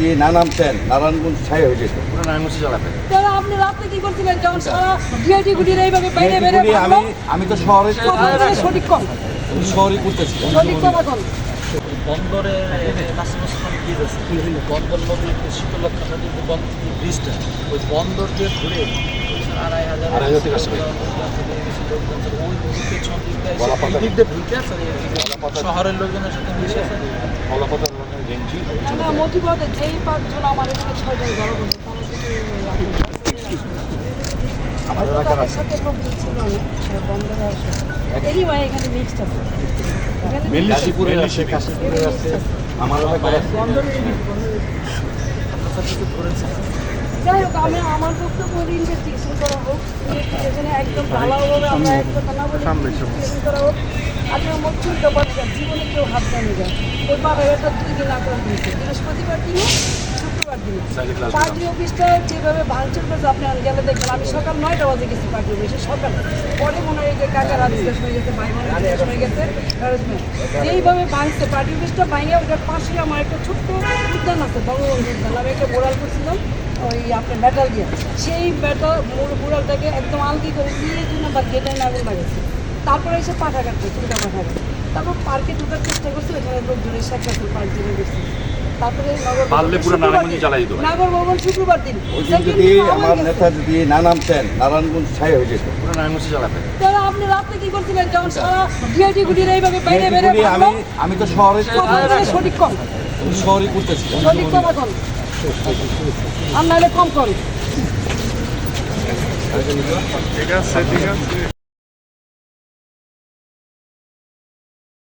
যদি না নামতেন নারায়ণগঞ্জ ছাই হয়ে যেত পুরো নারায়ণগঞ্জ চালাবে তাহলে আপনি রাত্রে কি করছিলেন যখন সারা ডিআইটি গুটির এইভাবে বাইরে বেরে আমি আমি তো শহরে সঠিক কম শহরে করতেছিলাম সঠিক কথা কম বন্দরে ব্রিজ আছে বন্দর নদীর শীতলক্ষা নদীর যে যে ব্রিজটা ওই বন্দর দিয়ে ঘুরে আড়াই হাজার আড়াই হাজার ওই দিক দিয়ে এসে গলাপাতা। এই দিক দিয়ে ঢুকে আছে আর এই দিক দিয়ে শহরের লোকজনের সাথে মিশে আছে। আমার যাই হোক আমি আমার বক্তব্য হলো ইনভেস্টিগেশন করা হোক ইনভেস্টিগেশনে একদম ভালোভাবে আমরা এক কথা ইনভেস্টিগেশন করা হোক। আজকে আমার চুলটা বাচ্চা জীবনে কেউ হাত জানি যায় ওর বাবা এটা দুই দিন আগে দিয়েছে বৃহস্পতিবার দিনে শুক্রবার দিনে পার্টি অফিসটা যেভাবে ভাঙচুর করেছে আপনি গেলে দেখবেন। আমি সকাল নয়টা বাজে গেছি পার্টি অফিসে সকাল। পরে মনে হয় যে কাকা রাত শেষ হয়ে গেছে ভাই বোনের শেষ হয়ে গেছে। যেইভাবে ভাঙছে পার্টি অফিসটা ভাঙে ওটার পাশে আমার একটা ছোট্ট উদ্যান আছে বঙ্গবন্ধু উদ্যান আমি একটা বোড়াল করছিলাম ওই আপনার মেটাল দিয়ে। সেই মেটাল বোড়ালটাকে একদম আলগি করে দিয়ে জন্য বা গেটে আগুন লাগাচ্ছে তারপরে এসে পাঠা কাটছে চুলটা পাঠা তারপর পার্কে ঢোকার চেষ্টা করছে ওখানে লোকজন এসে একটা পার্ক জেনে গেছে। তারপরে নগর পুরো শুক্রবার দিন। যদি আমার। নেতা যদি না নামতেন নারায়ণগঞ্জ ছাই হয়ে যেত। পুরো তাহলে আপনি রাত্রে কি করছিলেন? যখন সারা ডিআইটি গুটির এইভাবে বাইরে বেরে আমি আমি তো শহরে সঠিক কম। শহরে সঠিক কথা কম আর নাহলে কম করুন ঠিক আছে ঠিক আছে।